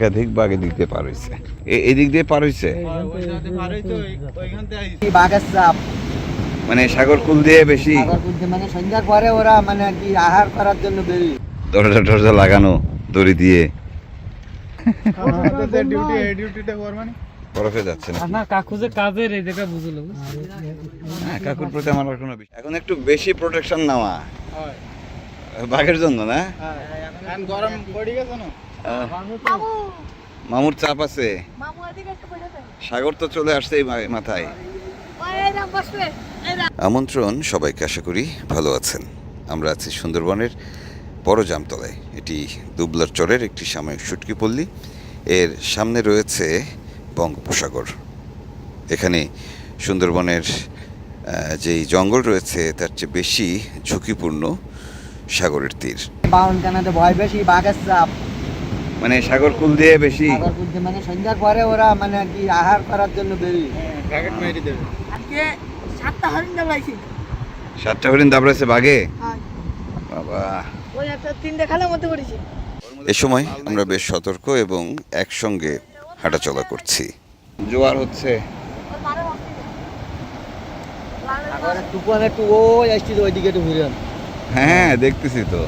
একাধিক বাঘ এদিক দিয়ে পার হয়েছে এদিক দিয়ে পার হয়েছে বাঘের মানে সাগর কুল দিয়ে বেশি? মানে সন্ধ্যার পরে ওরা মানে কি আহার করার জন্য বেরিয়ে দরজা টরজা লাগানো দড়ি দিয়ে। বরফে যাচ্ছে না। না কাকু যে কাজের এই জায়গা বুঝলো হ্যাঁ কাকুর প্রতি আমার কোনো এখন একটু বেশি প্রোটেকশন নেওয়া। বাঘের জন্য না? গরম পড়ে গেছে না? মামুর চাপ আছে। সাগর তো চলে আসছে মাথায়। আমন্ত্রণ সবাইকে, আশা করি ভালো আছেন। আমরা আছি সুন্দরবনের বড় জামতলায় এটি দুবলার চরের একটি সাময়িক সুটকি পল্লী। এর সামনে রয়েছে বঙ্গোপসাগর। এখানে সুন্দরবনের যেই জঙ্গল রয়েছে, তার চেয়ে বেশি ঝুঁকিপূর্ণ সাগরের তীর। বাউন কানাতে ভয় বেশি, বাঘের চাপ। মানে সাগর কুল দিয়ে বেশি। মানে সন্ধ্যার পরে ওরা মানে আর কি আহার করার জন্য বেরিয়ে প্যাকেট মেরে দেবে। আজকে সাতটা হরিণ দাঁড়াইছি সাতটা হরিণ দাবড়াইছে বাঘে? হ্যাঁ। বাবা। ওই একটা তিনটে খেলার মধ্যে পড়েছি। এ সময় আমরা বেশ সতর্ক এবং একসঙ্গে হাঁটাচলা করছি। জোয়ার হচ্ছে। হ্যাঁ দেখতেছি তো।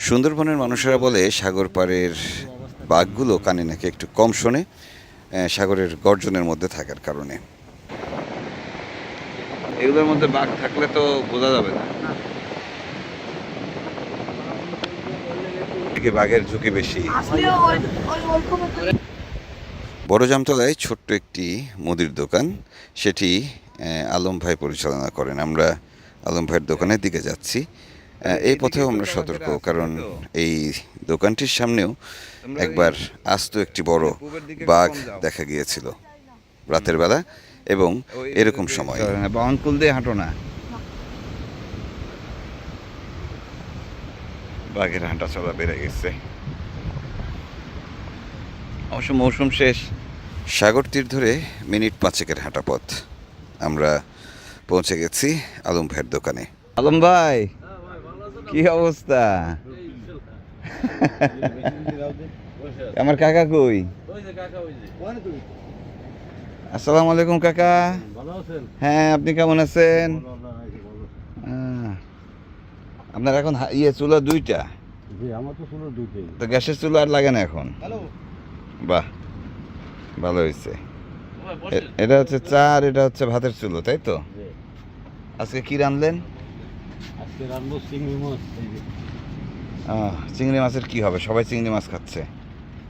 সুন্দরবনের মানুষেরা বলে সাগর পাড়ের বাঘগুলো কানে নাকি একটু কম শোনে সাগরের গর্জনের মধ্যে থাকার কারণে। এগুলোর মধ্যে বাঘ থাকলে তো বোঝা যাবে না। বাঘের ঝুঁকি বেশি। বড় জামতলায় ছোট্ট একটি মুদির দোকান। সেটি আলম ভাই পরিচালনা করেন। আমরা আলম ভাইয়ের দোকানের দিকে যাচ্ছি। এই পথেও আমরা সতর্ক কারণ এই দোকানটির সামনেও একবার আস্ত একটি বড় বাঘ দেখা গিয়েছিল রাতের বেলা এবং এরকম সময়। বাউনকুল দিয়ে হাঁটো না। বাঘের হাঁটা চলা বেড়ে গেছে। অবশ্য মৌসুম শেষ। সাগর তীর ধরে মিনিট পাঁচেকের হাঁটা পথ। আমরা পৌঁছে গেছি আলম ভাইয়ের দোকানে। আলম ভাই! কি অবস্থা? আমার কাকা কই? আসসালামু আলাইকুম কাকা। হ্যাঁ আপনি কেমন আছেন? আপনার এখন ইয়ে চুলা দুইটা? তো গ্যাসের চুলা আর লাগে না এখন? বাহ, ভালো হয়েছে এটা হচ্ছে চা আর এটা হচ্ছে ভাতের চুলো, তাই তো? আজকে কি চিংড়ি মাছের কি হবে? সবাই চিংড়ি মাছ খাচ্ছে।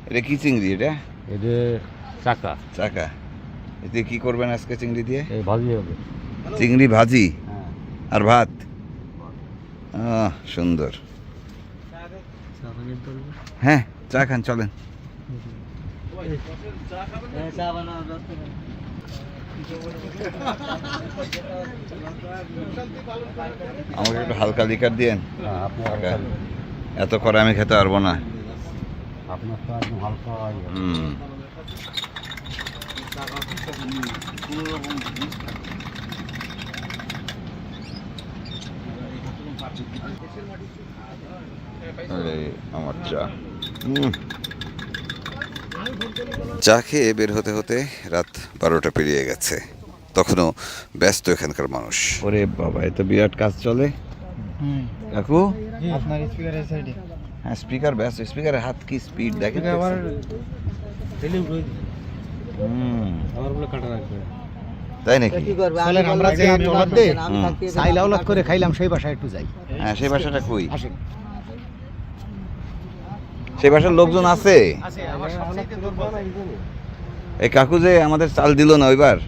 এটা কি চিংড়ি এটা? এটা চাকা। চাকা। এতে কি করবেন আজকে চিংড়ি দিয়ে? ভাজি হবে। চিংড়ি ভাজি? আর ভাত? আহ, সুন্দর। হ্যাঁ চা খান চলেন। আমাকে একটু হালকা লিকার দিয়েন? কাকা। এত করে আমি খেতে পারব না। আপনার তো একদম হালকা হুম। আমার চা। হুম। চা খেয়ে বের হতে হতে রাত বারোটা পেরিয়ে গেছে। তখনও ব্যস্ত এখানকার মানুষ। ওরে বাবা এ তো বিরাট কাজ চলে। কাকু? আপনার স্পিকারের সাইডে হ্যাঁ স্পিকার ব্যস্ত। স্পিকারের হাত কি স্পিড দেখে আবার হুম। আমার বলে কাটা রাখবে। তাই নাকি? আমরা যে করে খাইলাম সেই বাসায় একটু যাই। হ্যাঁ সেই বাসাটা কই? আসেন। সেই বাসার লোকজন আছে? আছে আমার সবচেয়ে দুর্বল এই কাকু যে আমাদের চাল দিল না ওইবার?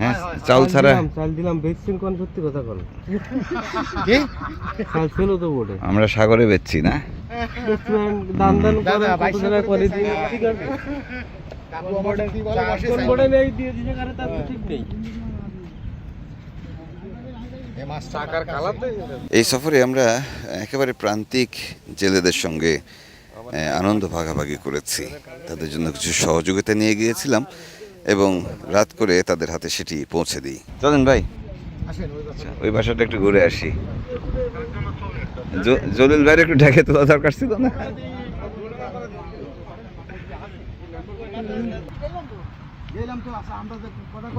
হ্যাঁ চাল ছাড়া। চাল দিলাম বেচছেন কোন সত্যি কথা কোন কি? চাল ছিল তো বটে। আমরা সাগরে বেচছি না? দান দান দাদা, করে কত বাইশশো টাকা করে করে দিন, ঠিক আছে। কাকু কি বলে বসে কোন সাইডে। বড়ে নেই দিয়ে দিছে কারে তার ঠিক নেই। এই সফরে আমরা একেবারে প্রান্তিক জেলেদের সঙ্গে আনন্দ ভাগাভাগি করেছি। তাদের জন্য কিছু সহযোগিতা নিয়ে গিয়েছিলাম এবং রাত করে তাদের হাতে সেটি পৌঁছে দিই। চলেন ভাই। ওই বাসায়। বাসাটা একটু ঘুরে আসি। জলিল ভাইয়ের একটু ঢেকে তোলা দরকার ছিল না?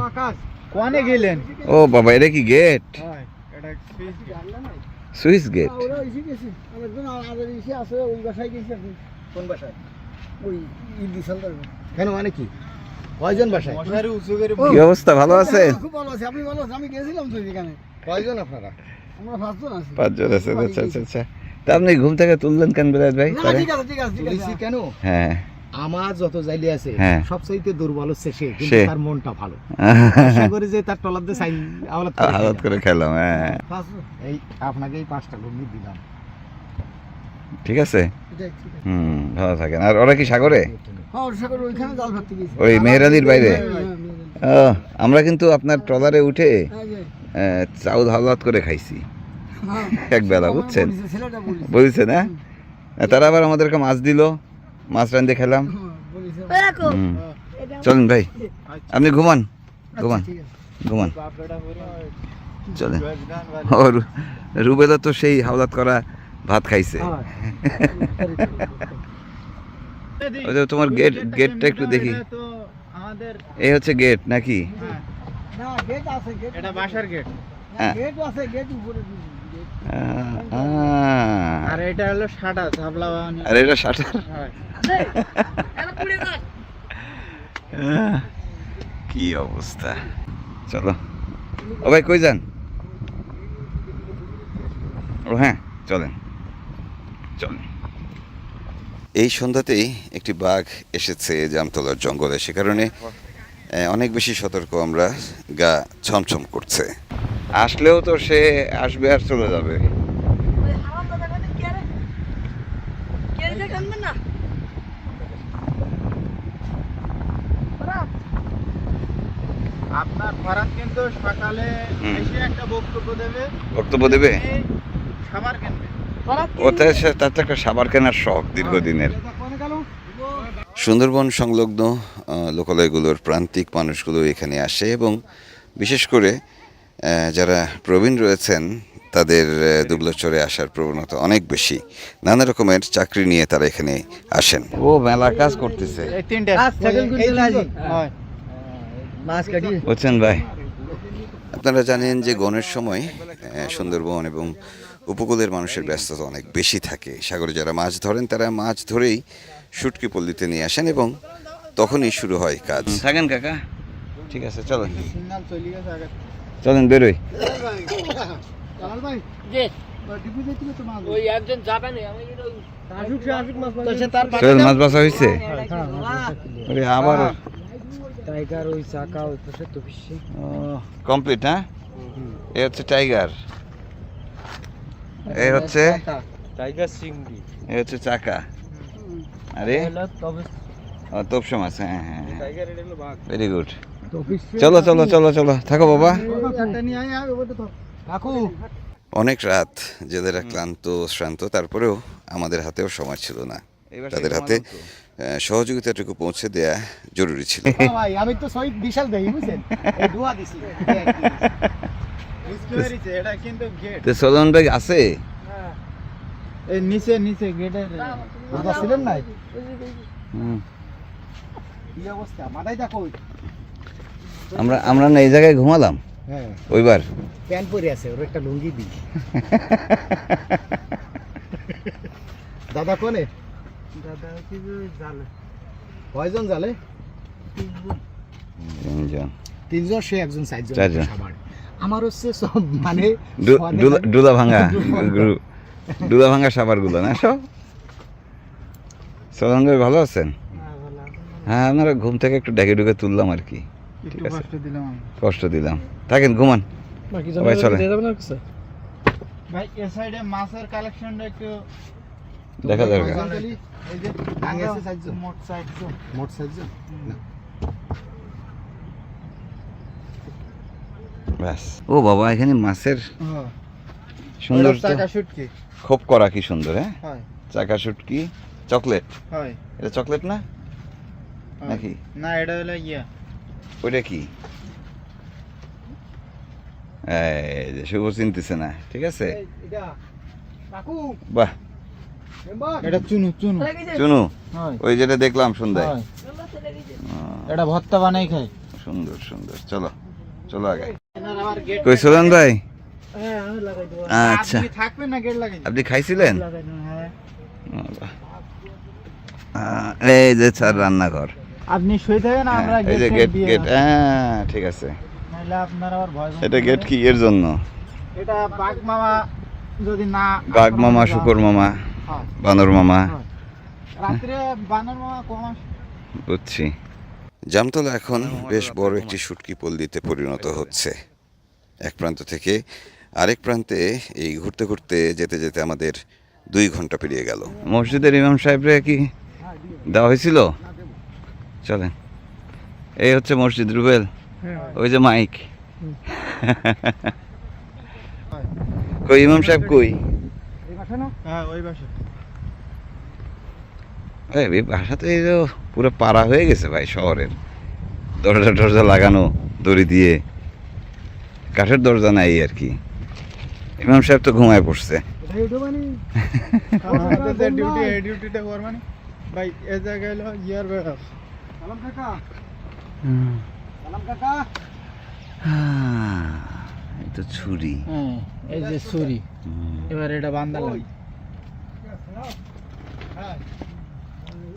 আচ্ছা কোয়ানে গেলেন? ও বাবা এটা কি গেট? এটা সুইস গেট। কোন বাসায়? ওই কেন মানে কি? কয়জন বাসায়? কি অবস্থা? ভালো আছে খুব ভালো আছে। আপনি ভালো আছে আমি গেছিলাম তো এখানে কয়জন আপনারা? আমরা পাঁচজন আছি। পাঁচজন আছে আচ্ছা আচ্ছা আচ্ছা। তা আপনি ঘুম থেকে তুললেন কেন বেলায় ভাই? ঠিক আছে ঠিক আছে ঠিক পুলিশি আছে কেন? হ্যাঁ। আমার যত জাইলি আছে হ্যাঁ। সবচাইতে দুর্বল হচ্ছে সে কিন্তু তার মনটা ভালো। আশা করি যে তার টলার দিয়ে সাইন আওলাদ করে হালত করে খেলাম হ্যাঁ। এই আপনাকে এই পাঁচটা দিলাম। ঠিক আছে? হুম ভালো থাকেন। আর ওরা কি সাগরে? হ্যাঁ ওই মেহরাদির বাইরে? হ্যাঁ, হ্যাঁ, আমরা কিন্তু আপনার ট্রলারে উঠে হ্যাঁ, চাউল হাওলাত করে খাইছি। হ্যাঁ। এক বেলা বুঝছেন? বলিছে, ছেলেটা বলিছে। বলছে না? তারা আবার আমাদেরকে মাছ দিল। মাছ রান্ধে খেলাম। হ্যাঁ, চলেন ভাই আপনি ঘুমান ঘুমান ঘুমান। চলেন। ও রু- রুবেলা তো সেই হাওলাত করা ভাত খাইছে। ওই তোমার গেট গেটটা একটু দেখি। এই হচ্ছে গেট নাকি? না, গেট আছে, গেট এটা বাসার গেট। হ্যাঁ। গেট আছে, গেট উপরে আর এটা হলো সাটা ঝাবলা বাগানি আর এটা শাটার? কি অবস্থা? চলো। ও ভাই কই যান? ও হ্যাঁ চলেন। চলেন। এই সন্ধ্যাতেই একটি বাঘ এসেছে জামতলার জঙ্গলে। সে কারণে অনেক বেশি সতর্ক আমরা গা ছমছম করছে। আসলেও তো সে আসবে আর চলে যাবে। ওই হারাম দাদা কে রে? কে রে কানবেন না? ওরা আপনার ফরাত কিন্তু সকালে এসে একটা বক্তব্য দেবে। বক্তব্য ওতে তার তো একটা সাবার কেনার শখ দীর্ঘদিনের? সুন্দরবন সংলগ্ন লোকালয়গুলোর প্রান্তিক মানুষগুলো এখানে আসে এবং বিশেষ করে যারা প্রবীণ রয়েছেন তাদের আহ, আসার প্রবণতা অনেক বেশি। নানা রকমের চাকরি নিয়ে তারা এখানে আসেন। ও মেলা কাজ করতেছে? হয়। বুঝছেন ভাই। আপনারা জানেন যে গণের সময় সুন্দরবন এবং উপকূলের মানুষের ব্যস্ততা অনেক বেশি থাকে। সাগরে যারা মাছ ধরেন তারা মাছ ধরেই শুটকি পল্লীতে নিয়ে আসেন এবং তখনই শুরু হয় কাজ। থাকেন কাকা? ঠিক আছে চলেন। সিগন্যাল চলে চলেন বেরোই। জালাল ভাই, যে ডিপু যাইতে হবে তো মাছ ওই একজন জাপানি আমি এটা আসুক সে আসুক মাছ তো সে তার চলেন মাছ বাসা হয়েছে? আবার টাইগার ওই চাকা ওই পাশে তো কমপ্লিট হ্যাঁ? এ হচ্ছে টাইগার। এ হচ্ছে টাইগার চিংড়ি। এ হচ্ছে চাকা। আরে? মাছ হ্যাঁ হ্যাঁ ভেরি গুড চলো চলো চলো চলো। থাকো বাবা। অনেক রাত যাদের ক্লান্ত শ্রান্ত তারপরেও আমাদের হাতেও সময় ছিল না। তাদের হাতে সহযোগিতাটুকু পৌঁছে দেয়া জরুরি ছিল। আমি তো শহীদ বিশাল দেই বুঝছেন? এই দুয়া দিছি। এটা কিন্তু গেট তো সোলন ব্যাগ আছে এই নিচে নিচে গেটের ছিলেন নাই? হুম। কি অবস্থা? মাথায় দেখো আমরা আমরা না এই জায়গায় ঘুমালাম? হ্যাঁ। ওইবার? প্যান্ট পরে আছে ওর একটা লুঙ্গি দিই। দাদা কোনে? দাদা কি জানে কয়জন জালে? তিনজন। তিনজন। সে একজন চারজন চারজন। আমার হচ্ছে সব মানে ডুলা- ভাঙা গ্রু- ডুলা ভাঙা সাবারগুলো না সব? ভাই ভালো আছেন? হ্যাঁ আপনারা ঘুম থেকে একটু ডেকে ডুকে তুললাম আর কি। ঠিক আছে। কষ্ট দিলাম আমি। কষ্ট দিলাম। থাকেন ঘুমান। চলে। ভাই এ সাইডে মাছের কালেকশনটা একটু দেখা দরকার এই যে আগে আছে চারজন মোট চারজন মোট চারজন ব্যাস। ও বাবা এখানে মাছের হ্যাঁ। সুন্দর শুটকি করা কি সুন্দর হ্যাঁ? হয়। চাকা শুটকি চকলেট? এটা চকলেট না? নাকি? না এটা হলো ইয়া। ওইটা কি? এই যে শুভ চিনতেছে না ঠিক আছে? এটা কাকু। বাহ। এটা চুনু চুনু। চলে গেছে। চুনু? ওই যেটা দেখলাম সন্ধ্যায়। এটা ভর্তা বানাই খাই। সুন্দর সুন্দর। চলো চলো আগে। কই সোলান ভাই? হ্যাঁ আচ্ছা। আপনি থাকবেন না গেট লাগাই আপনি খাইছিলেন? হ্যাঁ। আহ, এই যে স্যার রান্নাঘর। আপনি শুয়ে থাকেন আমরা হ্যাঁ, এই যে গেট গেট হ্যাঁ ঠিক আছে। নাহলে আপনার আবার ভয় এটা গেট কি এর জন্য? এটা বাঘ মামা যদি না বাঘ মামা শুকর মামা হ্যাঁ। বানর মামা। হ্যাঁ। রাত্রে বানর মামা কম বুঝছি। জামতলা এখন বেশ বড় একটি শুটকি পল্লীতে পরিণত হচ্ছে। এক প্রান্ত থেকে আরেক প্রান্তে এই ঘুরতে ঘুরতে যেতে যেতে আমাদের দুই ঘণ্টা পেরিয়ে গেল। মসজিদের ইমাম সাহেবরে কি দেওয়া হয়েছিল? চলেন। এই হচ্ছে মসজিদ রুবেল। ওই যে মাইক। কই ইমাম সাহেব কই? হ্যাঁ এই বাসা তো এই যে পুরো পাড়া হয়ে গেছে ভাই শহরের। দরজা টরজা লাগানো দড়ি দিয়ে। কাঠের দরজা নাই আর কি। ইমাম সাহেব তো ঘুমায় পড়ছে। ডিউটি ডিউটিটা ভাই এই জায়গায় ইয়ার বেড়া সালাম কাকা। সালাম কাকা। আহ, এই তো ছুরি। হ্যাঁ এই যে ছুরি। এবার এটা বান্দালাম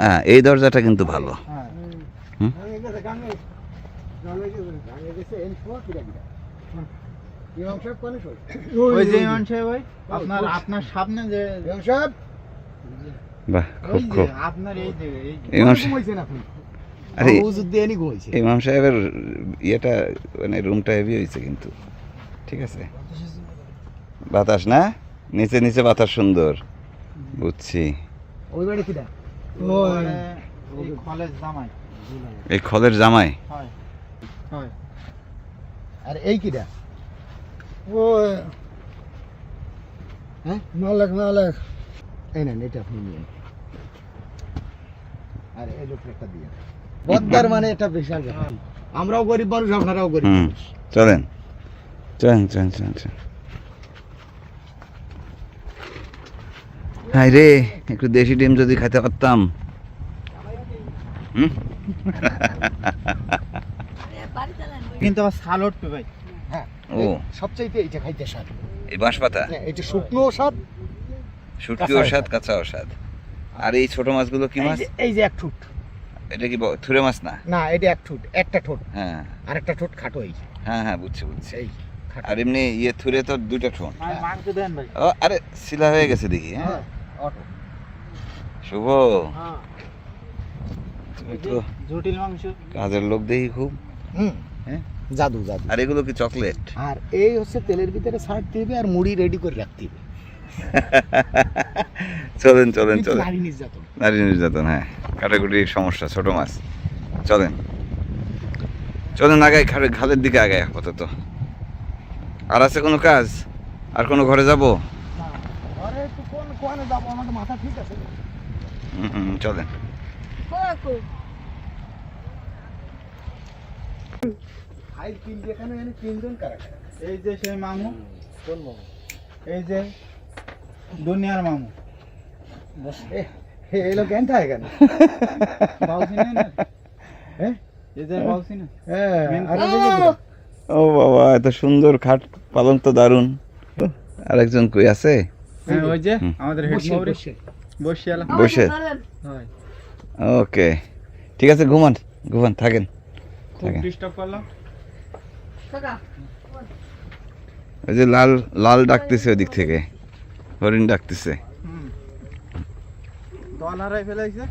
হ্যাঁ এই দরজাটা কিন্তু ভালো। আপনার সামনে যে বাহ খুব খুব। আপনার এই যে আরে হুজুর দিয়ে নি ঘুমাইছে ইমাম সাহেবের ইয়েটা মানে রুমটা হেভি হয়েছে কিন্তু। ঠিক আছে? বাতাস না? নিচে নিচে বাতাস সুন্দর। বুঝছি। ওই বাড়ি কিরা এই জামাই। খলের জামাই? হয়। হয়। আর এই কিরা ও হ্যাঁ? মালাক মালাক। এই না এটা আপনি নিয়ে আর এই লোকটা দিয়ে বদ্দার মানে এটা বিশাল ব্যাপার। আমরাও গরিব মানুষ আপনারাও গরিব মানুষ। চলেন। চলেন চলেন চলেন চলেন। হাই রে একটু দেশি ডিম যদি খাইতে পারতাম। কিন্তু আবার সাল উঠবে ভাই। হ্যাঁ ও। সবচাইতে এইটা খাইতে স্বাদ। এই বাঁশ পাতা হ্যাঁ, এটা শুকনো স্বাদ শুটকি কাঁচা ওষাদ কাঁচা ওষাদ আর এই ছোট মাছগুলো কি মাছ? এই যে এক ঠুট এটা কি থুরে মাছ না? না এটা এক ঠুট একটা ঠোঁট। হ্যাঁ। আর একটা ঠোঁট খাটো এই হ্যাঁ হ্যাঁ বুঝছি বুঝছি। এই আর এমনি ইয়ে থুরে তো দুইটা ঠোঁট। ভাই মাংস দেন ভাই। ও আরে শিলা হয়ে গেছে দেখি হ্যাঁ? হ্যাঁ শুভ। হ্যাঁ। তুমি তো জটিল মাংস। কাজের লোক দেখি খুব। হুম। হ্যাঁ? জাদু জাদু। আর এগুলো কি চকলেট? আর এই হচ্ছে তেলের ভিতরে ছাড়তে হবে আর মুড়ি রেডি করে রাখতে হবে। চলেন চলেন চলেন। নারী নির্যাতন। হ্যাঁ। কাটাকুটির সমস্যা ছোট মাছ। চলেন। চলেন আগে খালে খালের দিকে আগায় আপাতত। আর আছে কোনো কাজ? আর কোনো ঘরে যাব? আরে একটু কোন যাব? মাথা ঠিক আছে। হুম, হুম, চলেন। এই যে সেই মামু। কোন মামা? এই যে দুনিয়ার মামু। হ্যাঁ? ও বাবা এত সুন্দর খাট পালন তো দারুণ। আরেকজন কই আছে? হ্যাঁ ওই যে আমাদের হেড বসে, মৌরি বসে। বসে। ওকে। ঠিক আছে ঘুমান ঘুমান থাকেন। খুব ডিস্টার্ব করলাম। ওই যে লাল লাল ডাকতেছে ওদিক থেকে। হরিণ ডাকতেছে। দল হারাই ফেলাইছে।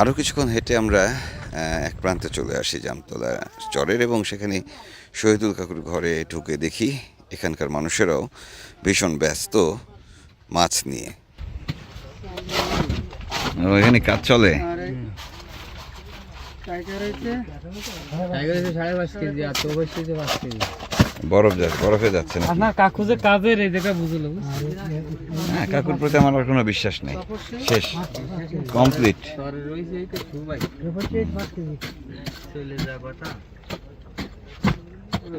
আরও কিছুক্ষণ হেঁটে আমরা এক প্রান্তে চলে আসি জামতলা চরের এবং সেখানে শহীদুল কাকুর ঘরে ঢুকে দেখি এখানকার মানুষেরাও ভীষণ ব্যস্ত মাছ নিয়ে। এখানে কাজ চলে? টাইগার হয়েছে। টাইগার হয়েছে সাড়ে পাঁচ কেজি আর তো বসে যে পাঁচ কেজি। বরফ যাচ্ছে বরফে যাচ্ছে না আপনার কাকু যে কাজের এই জায়গা বুঝলো হ্যাঁ কাকুর প্রতি আমার আর কোনো বিশ্বাস নেই। শেষ। কমপ্লিট।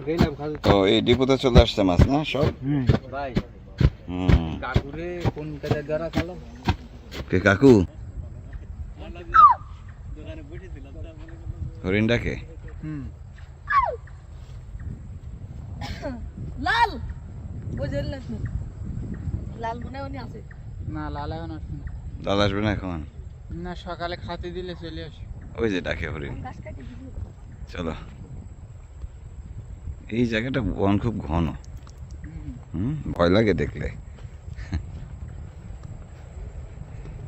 এই তো এই ডিপোতে চলে আসছে মাছ না সব? ভাই। কাকুরে কোন কাজে গারা খালো? কে কাকু? হরিণ ডাকে হুম। লাল। ওই যে লাল লাল মনে উনি আছে। না লাল এখন আসবে না। লাল আসবে না এখন? না সকালে খাতে দিলে চলে আসে। ওই যে ডাকে হরিণ। চলো। এই জায়গাটা বন খুব ঘন। হুম ভয় লাগে দেখলে।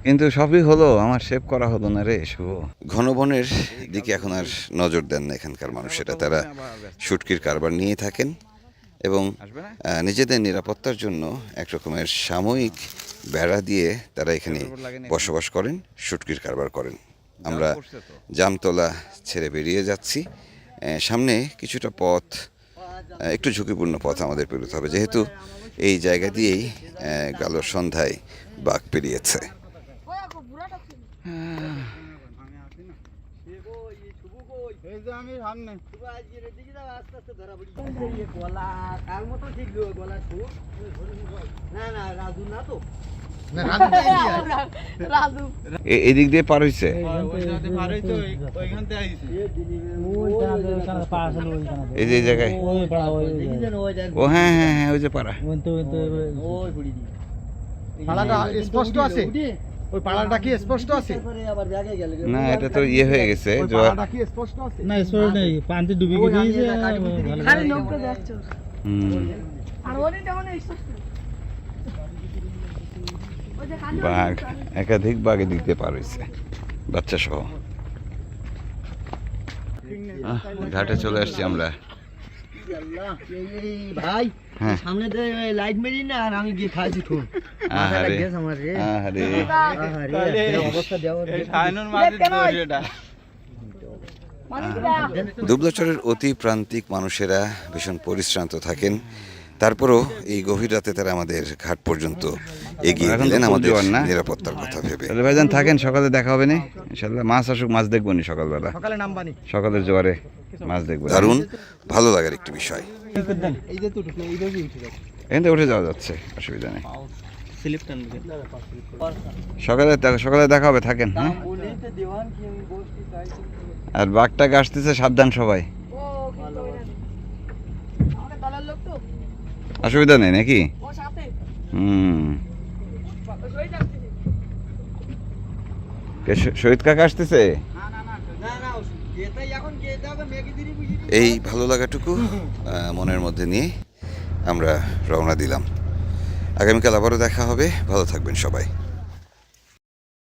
কিন্তু সবই হলো আমার সেভ করা হলো না রে শুভ। ঘন বনের দিকে এখন আর নজর দেন না এখানকার মানুষেরা তারা শুটকির কারবার নিয়ে থাকেন এবং নিজেদের নিরাপত্তার জন্য এক রকমের সাময়িক বেড়া দিয়ে তারা এখানে বসবাস করেন শুটকির কারবার করেন। আমরা জামতলা ছেড়ে বেরিয়ে যাচ্ছি। সামনে কিছুটা পথ একটু ঝুঁকিপূর্ণ পথ আমাদের পেরোতে হবে যেহেতু এই জায়গা দিয়েই গালোর সন্ধ্যায় বাঘ পেরিয়েছে। এদিক দিয়ে পার হয়েছে এই যে জায়গায় ও হ্যাঁ হ্যাঁ হ্যাঁ ওই যে পাড়া স্পষ্ট আছে ওই পাড়াটা কি স্পষ্ট আছে? আবার ব্যাগে গেল না এটা তো ইয়ে হয়ে গেছে পাড়াটা কি স্পষ্ট আছে? না স্পোর্ট নেই পান্তি ডুবি গিয়েছে খালি হুম। আর ওরে বাঘ একাধিক বাঘ দিতে দিয়ে পার হয়েছে বাচ্চা সহ ঘাটে চলে আসছি আমরা। ভাই। সামনে লাইট মেরি না আর আমি গিয়ে খাইছি অবস্থা দেওয়ার দুবলাচরের অতি প্রান্তিক মানুষেরা ভীষণ পরিশ্রান্ত থাকেন। তারপরও এই গভীর রাতে তারা আমাদের ঘাট পর্যন্ত এগিয়ে আমাদের নিরাপত্তার কথা ভেবে। ভাইজান থাকেন সকালে দেখা হবে না? ইনশাল্লাহ মাছ আসুক মাছ দেখব নি সকালবেলা। সকালে নামবানি সকালের জোয়ারে। মাছ দেখব। দারুণ, ভালো লাগার একটি বিষয়। উঠে যাওয়া যাচ্ছে, অসুবিধা নেই। সকালে সকালে দেখা হবে, থাকেন হ্যাঁ? আর বাঘটাকে আসতেছে, সাবধান সবাই। অসুবিধা নেই নাকি? হুম। শহীদ কাকা আসতেছে না না যেটাই এখন যেতে হবে মেঘে দিদি বুঝি এই ভালো লাগাটুকু মনের মধ্যে নিয়ে আমরা রওনা দিলাম। আগামীকাল আবারও দেখা হবে। ভালো থাকবেন সবাই।